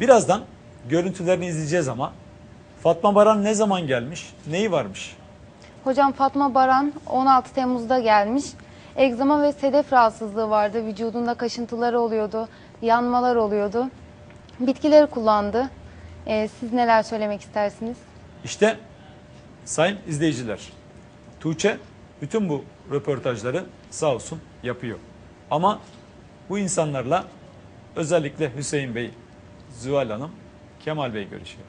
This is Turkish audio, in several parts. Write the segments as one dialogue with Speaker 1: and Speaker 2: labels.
Speaker 1: Birazdan görüntülerini izleyeceğiz ama Fatma Baran ne zaman gelmiş, neyi varmış?
Speaker 2: Hocam Fatma Baran 16 Temmuz'da gelmiş. Egzama ve sedef rahatsızlığı vardı. Vücudunda kaşıntıları oluyordu, yanmalar oluyordu. Bitkileri kullandı. Ee, siz neler söylemek istersiniz?
Speaker 1: İşte sayın izleyiciler, Tuğçe bütün bu röportajları sağ olsun yapıyor. Ama bu insanlarla özellikle Hüseyin Bey, Zühal Hanım, Kemal Bey görüşüyor.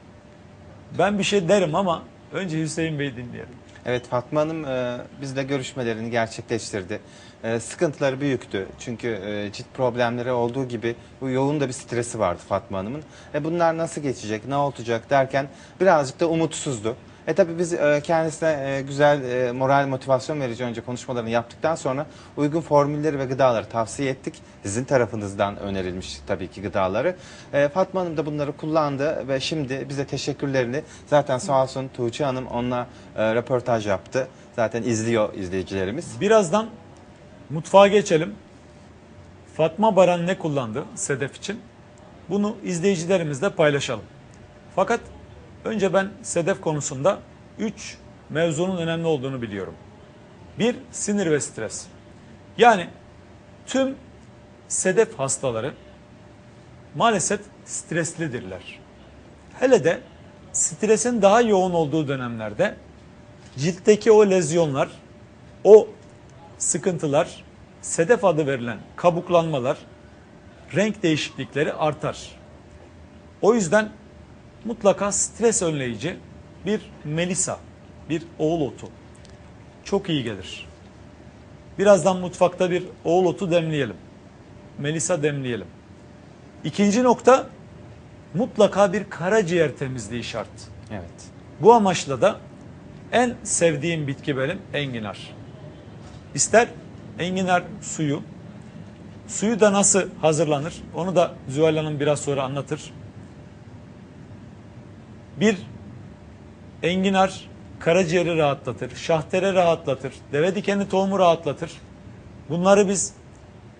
Speaker 1: Ben bir şey derim ama önce Hüseyin Bey dinleyelim.
Speaker 3: Evet Fatma Hanım e, bizle görüşmelerini gerçekleştirdi. E, sıkıntıları büyüktü. Çünkü e, cilt problemleri olduğu gibi bu yoğun da bir stresi vardı Fatma Hanım'ın. E, bunlar nasıl geçecek, ne olacak derken birazcık da umutsuzdu. E tabi biz e, kendisine e, güzel e, moral motivasyon verici önce konuşmalarını yaptıktan sonra uygun formülleri ve gıdaları tavsiye ettik. Sizin tarafınızdan önerilmiş tabii ki gıdaları. Fatma Hanım da bunları kullandı ve şimdi bize teşekkürlerini zaten sağ olsun Tuğçe Hanım onunla röportaj yaptı. Zaten izliyor izleyicilerimiz.
Speaker 1: Birazdan mutfağa geçelim. Fatma Baran ne kullandı Sedef için? Bunu izleyicilerimizle paylaşalım. Fakat önce ben Sedef konusunda 3 mevzunun önemli olduğunu biliyorum. Bir, sinir ve stres. Yani tüm Sedef hastaları maalesef streslidirler. Hele de stresin daha yoğun olduğu dönemlerde ciltteki o lezyonlar, o sıkıntılar, sedef adı verilen kabuklanmalar, renk değişiklikleri artar. O yüzden mutlaka stres önleyici bir melisa, bir oğul otu çok iyi gelir. Birazdan mutfakta bir oğul otu demleyelim. Melisa demleyelim. İkinci nokta mutlaka bir karaciğer temizliği şart.
Speaker 3: Evet.
Speaker 1: Bu amaçla da en sevdiğim bitki benim enginar. İster enginar suyu, suyu da nasıl hazırlanır onu da Zühal Hanım biraz sonra anlatır. Bir enginar karaciğeri rahatlatır, şahtere rahatlatır, deve dikeni tohumu rahatlatır. Bunları biz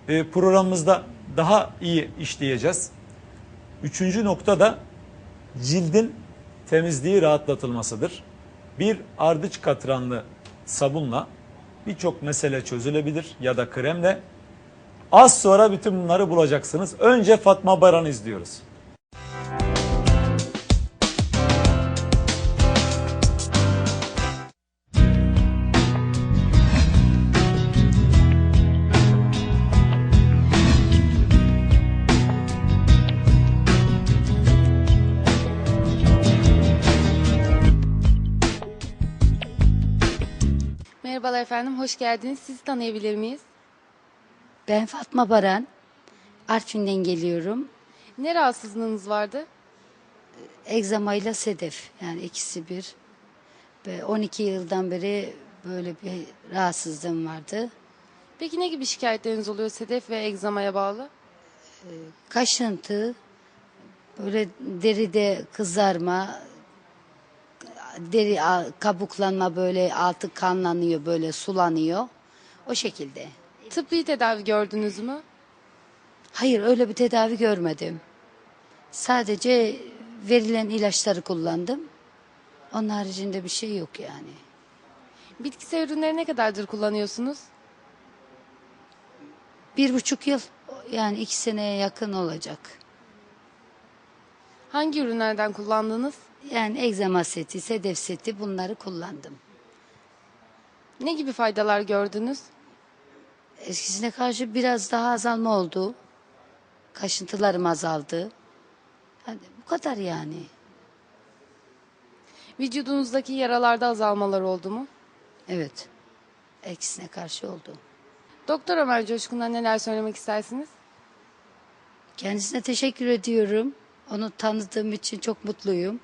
Speaker 1: e, programımızda daha iyi işleyeceğiz. Üçüncü nokta da cildin temizliği rahatlatılmasıdır. Bir ardıç katranlı sabunla birçok mesele çözülebilir ya da kremle. Az sonra bütün bunları bulacaksınız. Önce Fatma Baran izliyoruz.
Speaker 2: Merhabalar efendim, hoş geldiniz. Sizi tanıyabilir miyiz?
Speaker 4: Ben Fatma Baran. Artvin'den geliyorum.
Speaker 2: Ne rahatsızlığınız vardı?
Speaker 4: Egzama ile sedef yani ikisi bir. Ve 12 yıldan beri böyle bir rahatsızlığım vardı.
Speaker 2: Peki ne gibi şikayetleriniz oluyor sedef ve egzamaya bağlı?
Speaker 4: Kaşıntı, böyle deride kızarma, deri a- kabuklanma böyle altı kanlanıyor böyle sulanıyor. O şekilde.
Speaker 2: Tıbbi tedavi gördünüz mü?
Speaker 4: Hayır öyle bir tedavi görmedim. Sadece verilen ilaçları kullandım. Onun haricinde bir şey yok yani.
Speaker 2: Bitkisel ürünleri ne kadardır kullanıyorsunuz?
Speaker 4: Bir buçuk yıl yani iki seneye yakın olacak.
Speaker 2: Hangi ürünlerden kullandınız?
Speaker 4: Yani egzama seti, sedef seti bunları kullandım.
Speaker 2: Ne gibi faydalar gördünüz?
Speaker 4: Eskisine karşı biraz daha azalma oldu. Kaşıntılarım azaldı. Hani bu kadar yani.
Speaker 2: Vücudunuzdaki yaralarda azalmalar oldu mu?
Speaker 4: Evet. Eksisine karşı oldu.
Speaker 2: Doktor Ömer Coşkun'dan neler söylemek istersiniz?
Speaker 4: Kendisine teşekkür ediyorum. Onu tanıdığım için çok mutluyum.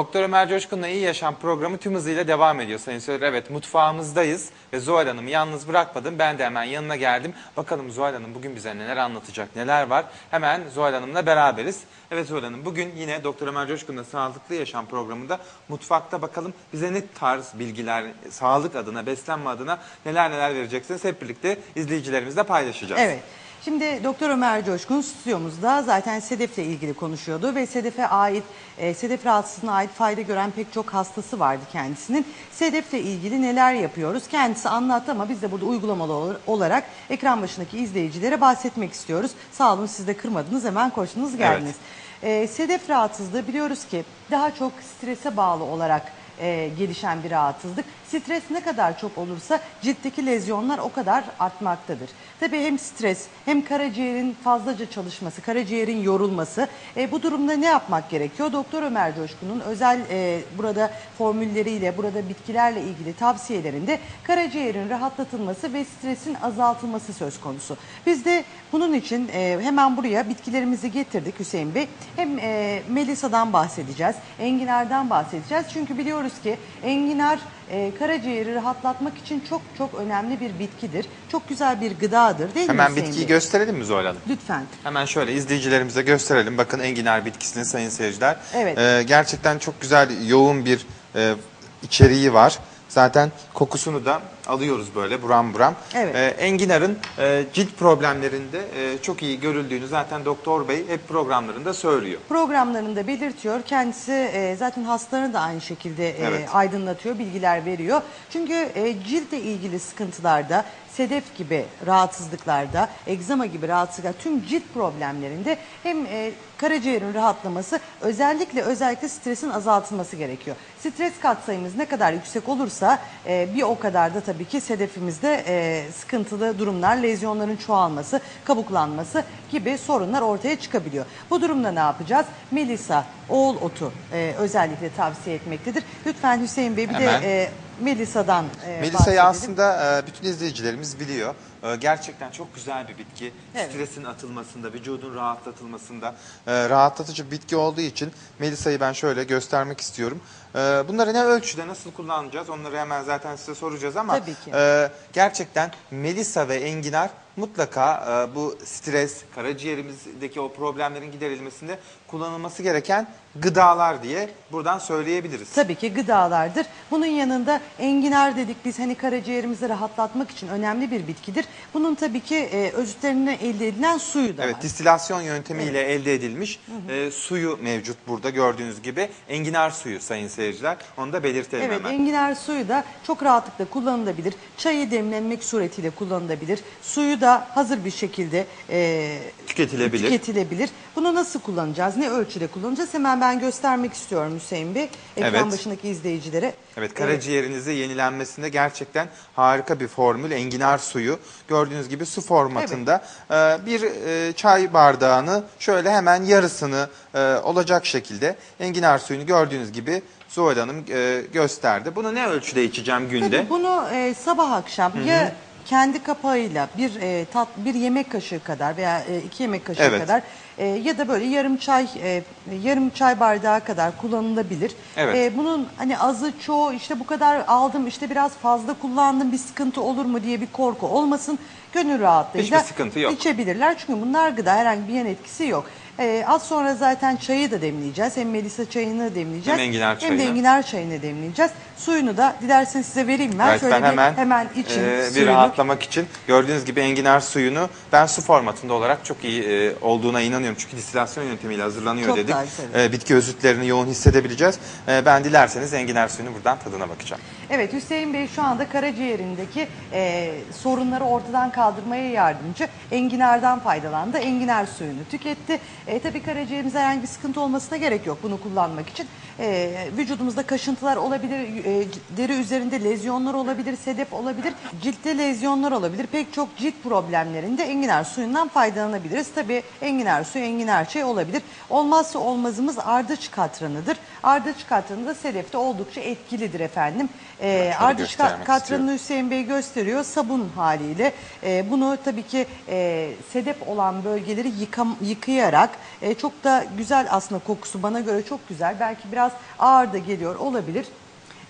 Speaker 3: Doktor Ömer Coşkun'la İyi Yaşam programı tüm hızıyla devam ediyor Sayın Sözler. Evet mutfağımızdayız ve Zuhal Hanım'ı yalnız bırakmadım. Ben de hemen yanına geldim. Bakalım Zuhal Hanım bugün bize neler anlatacak, neler var. Hemen Zuhal Hanım'la beraberiz. Evet Zuhal Hanım bugün yine Doktor Ömer Coşkun'la Sağlıklı Yaşam programında mutfakta bakalım bize ne tarz bilgiler, sağlık adına, beslenme adına neler neler vereceksiniz. Hep birlikte izleyicilerimizle paylaşacağız.
Speaker 5: Evet. Şimdi Doktor Ömer Coşkun stüdyomuzda zaten Sedef'le ilgili konuşuyordu ve Sedef'e ait, e, Sedef rahatsızlığına ait fayda gören pek çok hastası vardı kendisinin. Sedef'le ilgili neler yapıyoruz? Kendisi anlattı ama biz de burada uygulamalı ol- olarak ekran başındaki izleyicilere bahsetmek istiyoruz. Sağ olun siz de kırmadınız hemen koştunuz geldiniz. E, Sedef rahatsızlığı biliyoruz ki daha çok strese bağlı olarak e, gelişen bir rahatsızlık. Stres ne kadar çok olursa ciltteki lezyonlar o kadar artmaktadır. Tabii hem stres hem karaciğerin fazlaca çalışması, karaciğerin yorulması. E, bu durumda ne yapmak gerekiyor? Doktor Ömer Coşkun'un özel e, burada formülleriyle, burada bitkilerle ilgili tavsiyelerinde karaciğerin rahatlatılması ve stresin azaltılması söz konusu. Biz de bunun için e, hemen buraya bitkilerimizi getirdik Hüseyin Bey. Hem e, Melisa'dan bahsedeceğiz, enginardan bahsedeceğiz. Çünkü biliyoruz ki enginar e, karaciğeri rahatlatmak için çok çok önemli bir bitkidir. Çok güzel bir gıdadır değil mi
Speaker 3: Hemen
Speaker 5: Hüseyin
Speaker 3: bitkiyi
Speaker 5: Bey?
Speaker 3: gösterelim mi Zuhal Hanım?
Speaker 5: Lütfen.
Speaker 3: Hemen şöyle izleyicilerimize gösterelim. Bakın enginar bitkisini sayın seyirciler.
Speaker 5: Evet.
Speaker 3: Ee, gerçekten çok güzel, yoğun bir e, içeriği var. Zaten kokusunu da alıyoruz böyle buram buram.
Speaker 5: Evet.
Speaker 3: Ee, enginarın e, cilt problemlerinde e, çok iyi görüldüğünü zaten doktor bey hep programlarında söylüyor.
Speaker 5: Programlarında belirtiyor. Kendisi e, zaten hastalarını da aynı şekilde e,
Speaker 3: Evet.
Speaker 5: aydınlatıyor, bilgiler veriyor. Çünkü e, ciltle ilgili sıkıntılarda, sedef gibi rahatsızlıklarda, egzama gibi rahatsızlıklar, tüm cilt problemlerinde hem e, karaciğerin rahatlaması, özellikle özellikle stresin azaltılması gerekiyor. Stres katsayımız ne kadar yüksek olursa e, bir o kadar da tabii ki sedefimizde e, sıkıntılı durumlar, lezyonların çoğalması, kabuklanması gibi sorunlar ortaya çıkabiliyor. Bu durumda ne yapacağız? Melisa, oğul otu e, özellikle tavsiye etmektedir. Lütfen Hüseyin Bey bir
Speaker 3: Hemen.
Speaker 5: de e, Melisa'dan e,
Speaker 3: Melisa'yı
Speaker 5: bahsedelim.
Speaker 3: aslında e, bütün izleyicilerimiz biliyor. E, Gerçekten çok güzel bir bitki.
Speaker 5: Evet.
Speaker 3: Stresin atılmasında, vücudun rahatlatılmasında e, rahatlatıcı bitki olduğu için Melisa'yı ben şöyle göstermek istiyorum. E, Bunları ne ölçüde nasıl kullanacağız onları hemen zaten size soracağız ama
Speaker 5: Tabii ki.
Speaker 3: e, gerçekten Melisa ve enginar mutlaka e, bu stres, karaciğerimizdeki o problemlerin giderilmesinde kullanılması gereken gıdalar diye buradan söyleyebiliriz.
Speaker 5: Tabii ki gıdalardır. Bunun yanında enginar dedik biz hani karaciğerimizi rahatlatmak için önemli bir bitkidir. Bunun tabii ki e, özütlerinden elde edilen suyu da
Speaker 3: Evet,
Speaker 5: var.
Speaker 3: distilasyon yöntemiyle elde edilmiş e, suyu mevcut burada gördüğünüz gibi. Enginar suyu sayın seyirciler. Onu da belirtelim
Speaker 5: Evet,
Speaker 3: hemen.
Speaker 5: enginar suyu da çok rahatlıkla kullanılabilir. Çayı demlenmek suretiyle kullanılabilir. Suyu da hazır bir şekilde e,
Speaker 3: Tüketilebilir.
Speaker 5: tüketilebilir. Bunu nasıl kullanacağız? Ne ölçüde kullanacağız? Hemen ben göstermek istiyorum Hüseyin Bey. Ekran
Speaker 3: Evet.
Speaker 5: başındaki izleyicilere.
Speaker 3: Evet, karaciğerinizi yenilenmesinde gerçekten harika bir formül. Enginar suyu. Gördüğünüz gibi su formatında. e, bir e, çay bardağını şöyle hemen yarısını e, olacak şekilde enginar suyunu gördüğünüz gibi Zuhal Hanım e, gösterdi. Bunu ne ölçüde içeceğim günde?
Speaker 5: Tabii bunu e, sabah akşam ya kendi kapağıyla bir e, tat bir yemek kaşığı kadar veya e, iki yemek kaşığı
Speaker 3: Evet.
Speaker 5: kadar e, ya da böyle yarım çay e, yarım çay bardağı kadar kullanılabilir.
Speaker 3: Evet.
Speaker 5: E, bunun hani azı çoğu işte bu kadar aldım işte biraz fazla kullandım bir sıkıntı olur mu diye bir korku olmasın. Gönül rahatlığıyla
Speaker 3: Hiçbir sıkıntı yok.
Speaker 5: içebilirler. Çünkü bunlar gıda herhangi bir yan etkisi yok. E, az sonra zaten çayı da demleyeceğiz. Hem Melisa çayını demleyeceğiz.
Speaker 3: Hem enginar
Speaker 5: Hem de
Speaker 3: çayını.
Speaker 5: enginar çayını demleyeceğiz. Suyunu da dilerseniz size vereyim ben.
Speaker 3: Evet,
Speaker 5: Şöyle
Speaker 3: ben
Speaker 5: bir
Speaker 3: hemen,
Speaker 5: hemen için
Speaker 3: e, bir
Speaker 5: suyunu.
Speaker 3: rahatlamak için gördüğünüz gibi enginar suyunu ben su formatında olarak çok iyi e, olduğuna inanıyorum. Çünkü distilasyon yöntemiyle hazırlanıyor
Speaker 5: Çok
Speaker 3: dedik. E, bitki özütlerini yoğun hissedebileceğiz. E, ben dilerseniz enginar suyunu buradan tadına bakacağım.
Speaker 5: Evet Hüseyin Bey şu anda karaciğerindeki e, sorunları ortadan kaldırmaya yardımcı. Enginardan faydalandı. Enginar suyunu tüketti. E, tabii karaciğerimize herhangi bir sıkıntı olmasına gerek yok bunu kullanmak için. E, vücudumuzda kaşıntılar olabilir, e, deri üzerinde lezyonlar olabilir, sedef olabilir, ciltte lezyonlar olabilir. Pek çok cilt problemlerinde enginar suyundan faydalanabiliriz. Tabii enginar suyu, enginar çay olabilir. Olmazsa olmazımız ardıç katranıdır. Ardıç katranı da sedefte oldukça etkilidir efendim. E, ardıç ka- katranı Hüseyin Bey gösteriyor sabun haliyle. E, bunu tabii ki e, sedef olan bölgeleri yıkam, yıkayarak yumuşak. E, çok da güzel aslında kokusu bana göre çok güzel. Belki biraz ağır da geliyor olabilir.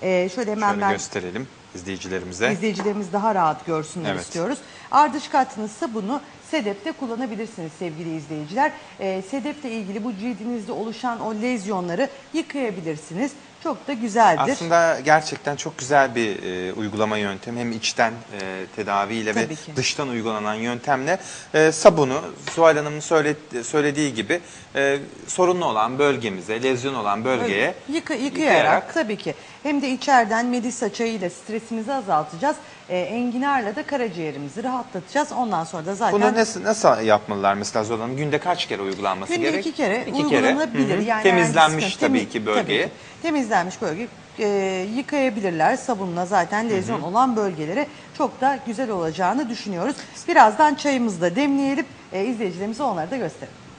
Speaker 5: E, şöyle hemen
Speaker 3: Şöyle
Speaker 5: ben
Speaker 3: gösterelim izleyicilerimize.
Speaker 5: izleyicilerimiz daha rahat görsünler
Speaker 3: Evet.
Speaker 5: istiyoruz. Ardış kattınız sabunu Sedef'te kullanabilirsiniz sevgili izleyiciler. Ee, Sedef'le ilgili bu cildinizde oluşan o lezyonları yıkayabilirsiniz. Çok da güzeldir.
Speaker 3: Aslında gerçekten çok güzel bir e, uygulama yöntemi. Hem içten e, tedaviyle ve
Speaker 5: Tabii ki.
Speaker 3: dıştan uygulanan yöntemle e, sabunu Zuhal Hanım'ın söyle- söylediği gibi e, sorunlu olan bölgemize, lezyon olan bölgeye
Speaker 5: Öyle. Yıka, yıkayarak,
Speaker 3: yıkayarak
Speaker 5: tabii ki. Hem de içeriden Melisa çayıyla stresimizi azaltacağız. Ee, enginarla da karaciğerimizi rahatlatacağız. Ondan sonra da zaten
Speaker 3: Bunu nasıl, nasıl yapmalılar mesela Hanım? Günde kaç kere uygulanması
Speaker 5: günde
Speaker 3: gerek?
Speaker 5: iki kere
Speaker 3: İki kere.
Speaker 5: uygulanabilir.
Speaker 3: Hı hı.
Speaker 5: Yani
Speaker 3: Temizlenmiş
Speaker 5: bir
Speaker 3: tabii ki bölgeye.
Speaker 5: tabii ki. Temizlenmiş bölge e, yıkayabilirler sabunla zaten lezyon olan bölgelere çok da güzel olacağını düşünüyoruz. Birazdan çayımızı da demleyelim. E, izleyicilerimize onları da gösterelim.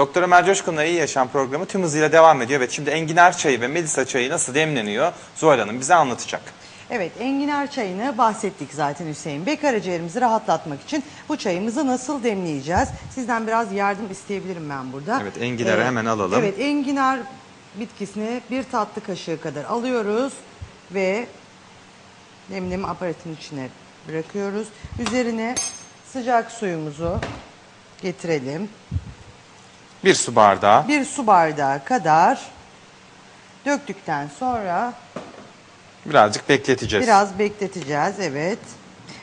Speaker 3: Doktor Ömer Coşkun'la İyi Yaşam programı tüm hızıyla devam ediyor. Evet şimdi enginar çayı ve melisa çayı nasıl demleniyor Zuhal Hanım bize anlatacak.
Speaker 5: Evet enginar çayını bahsettik zaten Hüseyin Bey. Karaciğerimizi rahatlatmak için bu çayımızı nasıl demleyeceğiz? Sizden biraz yardım isteyebilirim ben burada. Ee,
Speaker 3: Evet, enginarı hemen alalım.
Speaker 5: Evet enginar bitkisini bir tatlı kaşığı kadar alıyoruz ve demleme aparatının içine bırakıyoruz. Üzerine sıcak suyumuzu getirelim.
Speaker 3: Bir su bardağı.
Speaker 5: Bir su bardağı kadar döktükten sonra
Speaker 3: Birazcık bekleteceğiz.
Speaker 5: Biraz bekleteceğiz evet.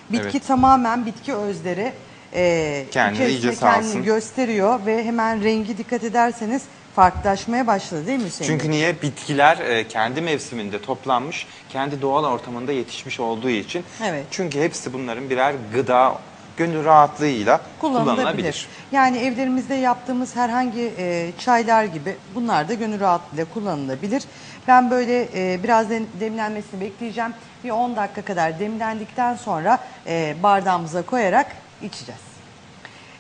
Speaker 5: Bitki
Speaker 3: Evet.
Speaker 5: tamamen bitki özleri e,
Speaker 3: Kendini
Speaker 5: içerisinde
Speaker 3: iyice
Speaker 5: kendini
Speaker 3: salsın.
Speaker 5: gösteriyor ve hemen rengi dikkat ederseniz farklılaşmaya başladı değil mi Hüseyin
Speaker 3: Çünkü niye? Bitkiler e, kendi mevsiminde toplanmış, kendi doğal ortamında yetişmiş olduğu için.
Speaker 5: Evet.
Speaker 3: Çünkü hepsi bunların birer gıda, gönül rahatlığıyla
Speaker 5: kullanılabilir.
Speaker 3: kullanılabilir.
Speaker 5: Yani evlerimizde yaptığımız herhangi e, çaylar gibi bunlar da gönül rahatlığıyla kullanılabilir. Ben böyle e, biraz dem- demlenmesini bekleyeceğim. Bir 10 dakika kadar demlendikten sonra e, bardağımıza koyarak içeceğiz.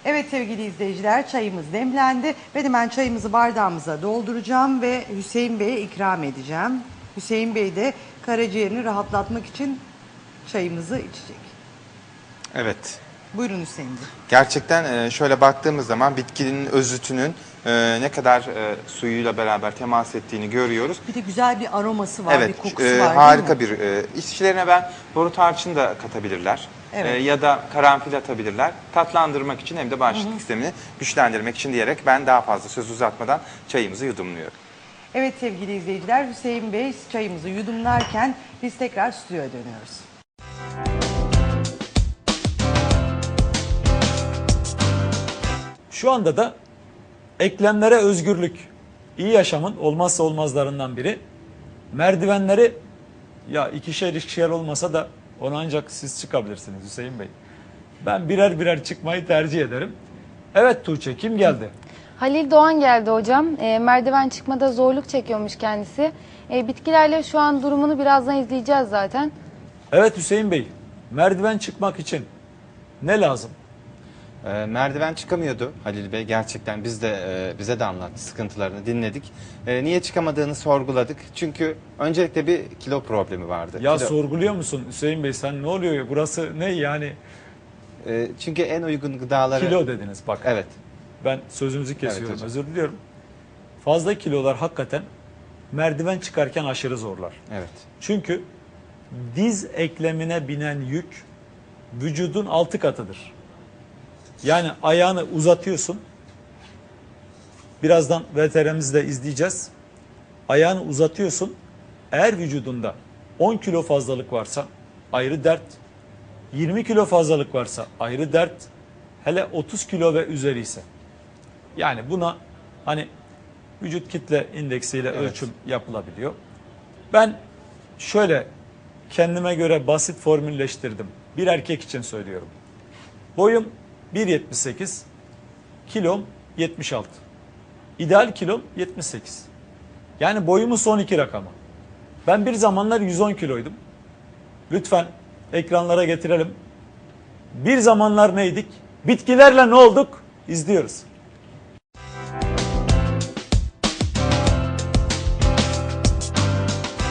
Speaker 5: Evet sevgili izleyiciler çayımız demlendi ve hemen çayımızı bardağımıza dolduracağım ve Hüseyin Bey'e ikram edeceğim. Hüseyin Bey de karaciğerini rahatlatmak için çayımızı içecek.
Speaker 3: Evet.
Speaker 5: Buyurun Hüseyin Bey.
Speaker 3: Gerçekten e, şöyle baktığımız zaman bitkinin özütünün e, ne kadar e, suyuyla beraber temas ettiğini görüyoruz.
Speaker 5: Bir de güzel bir aroması var,
Speaker 3: evet,
Speaker 5: bir kokusu var
Speaker 3: harika bir e, içlerine ben boru tarçın da katabilirler.
Speaker 5: Evet.
Speaker 3: Ya da karanfil atabilirler. Tatlandırmak için hem de bağışıklık sistemini güçlendirmek için diyerek ben daha fazla söz uzatmadan çayımızı yudumluyorum.
Speaker 5: Evet sevgili izleyiciler Hüseyin Bey çayımızı yudumlarken biz tekrar stüdyoya dönüyoruz.
Speaker 1: Şu anda da eklemlere özgürlük iyi yaşamın olmazsa olmazlarından biri. Merdivenleri ya ikişer ikişer olmasa da onu ancak siz çıkabilirsiniz Hüseyin Bey. Ben birer birer çıkmayı tercih ederim. Evet Tuğçe kim geldi?
Speaker 2: Halil Doğan geldi hocam. E, merdiven çıkmada zorluk çekiyormuş kendisi. E, bitkilerle şu an durumunu birazdan izleyeceğiz zaten.
Speaker 1: Evet Hüseyin Bey merdiven çıkmak için ne lazım?
Speaker 3: E, merdiven çıkamıyordu Halil Bey. Gerçekten biz de e, bize de anlattı sıkıntılarını dinledik. E, niye çıkamadığını sorguladık. Çünkü öncelikle bir kilo problemi vardı.
Speaker 1: Ya
Speaker 3: Kilo-
Speaker 1: sorguluyor musun Hüseyin Bey sen ne oluyor ya burası ne yani
Speaker 3: E, çünkü en uygun gıdaları
Speaker 1: kilo dediniz bak.
Speaker 3: Evet.
Speaker 1: Ben sözünüzü kesiyorum
Speaker 3: hocam.
Speaker 1: özür diliyorum. Fazla kilolar hakikaten merdiven çıkarken aşırı zorlar.
Speaker 3: Evet.
Speaker 1: Çünkü diz eklemine binen yük vücudun altı katıdır. Yani ayağını uzatıyorsun. Birazdan VTR'mizi de izleyeceğiz. Ayağını uzatıyorsun. Eğer vücudunda 10 kilo fazlalık varsa ayrı dert. 20 kilo fazlalık varsa ayrı dert. Hele 30 kilo ve üzeri ise. Yani buna hani vücut kitle indeksiyle
Speaker 3: Evet.
Speaker 1: ölçüm yapılabiliyor. Ben şöyle kendime göre basit formülleştirdim. Bir erkek için söylüyorum. Boyum 1.78, kilom 76. İdeal kilom 78. Yani boyumun son iki rakamı. Ben bir zamanlar 110 kiloydum. Lütfen ekranlara getirelim. Bir zamanlar neydik? Bitkilerle ne olduk? İzliyoruz.